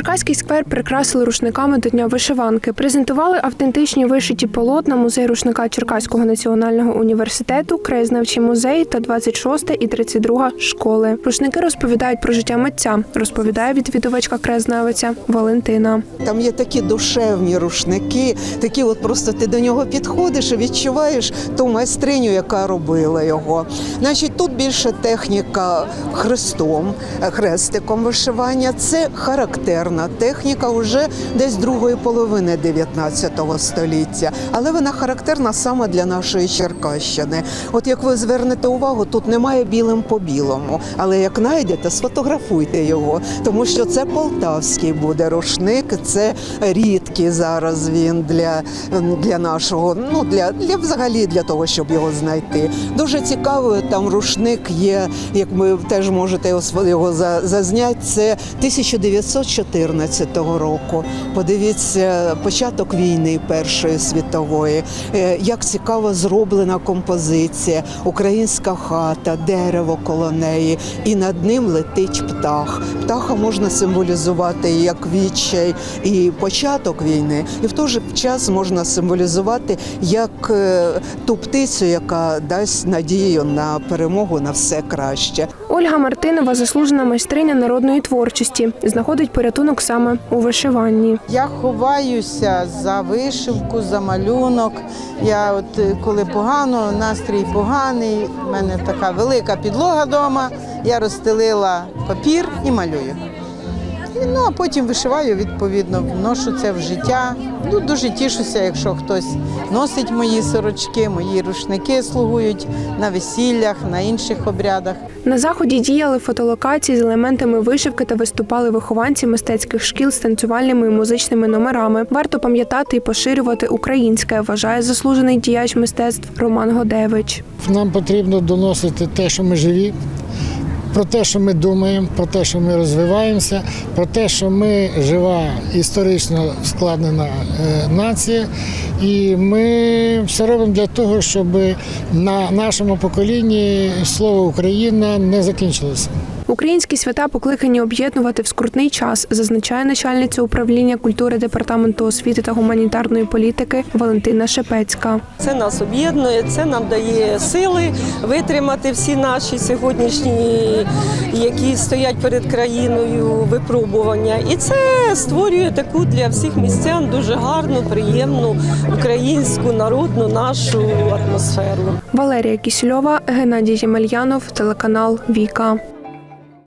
Черкаський сквер прикрасили рушниками до Дня вишиванки. Презентували автентичні вишиті полотна музей рушника Черкаського національного університету, краєзнавчий музей та 26 і 32 школи. Рушники розповідають про життя митця, розповідає відвідувачка краєзнавиця Валентина. Там є такі душевні рушники, такі от просто ти до нього підходиш і відчуваєш ту майстриню, яка робила його. Значить, тут більше техніка хрестом, хрестиком вишивання. Це характерна техніка вже десь другої половини 19 століття, але вона характерна саме для нашої Черкащини. От як ви звернете увагу, тут немає білим по білому, але як знайдете, сфотографуйте його, тому що це полтавський буде рушник, це рідкий зараз він для, для нашого, ну для, для взагалі для того, щоб його знайти. Дуже цікавий там рушник є, як ви теж можете його, зазняти. Це 1914 року. Подивіться, початок війни Першої світової. Е, Як цікаво зроблена композиція, українська хата, дерево коло неї, і над ним летить птах. Птаха можна символізувати як відчай і початок війни, і в той же час можна символізувати як е, ту птицю, яка дасть надію на перемогу на все краще. Ольга Мартинова заслужена майстриня народної творчості. Знаходить порятунок саме у вишиванні. Я ховаюся за вишивку, за малюнок. Я от е, коли погано, настрій поганий, У мене така велика підлога вдома, я розстелила папір і малюю. Ну, а потім вишиваю, відповідно, вношу це в життя. Ну, дуже тішуся, якщо хтось носить мої сорочки, мої рушники слугують на весіллях, на інших обрядах. На заході діяли фотолокації з елементами вишивки та виступали вихованці мистецьких шкіл з танцювальними і музичними номерами. Варто пам'ятати і поширювати українське, вважає заслужений діяч мистецтв Роман Годевич. Нам потрібно доносити те, що ми живі, про те, що ми думаємо, про те, що ми розвиваємося, про те, що ми жива історично складена е, нація, і ми все робимо для того, щоб на нашому поколінні слово Україна не закінчилося. Українські свята покликані об'єднувати в скрутний час, зазначає начальниця управління культури департаменту освіти та гуманітарної політики Валентина Шепецька. Це нас об'єднує, це нам дає сили витримати всі наші сьогоднішні, які стоять перед країною випробування. І це створює таку для всіх містян дуже гарну, приємну українську народну нашу атмосферу. Валерія Кісільова, Геннадій Ємельянов, телеканал Віка.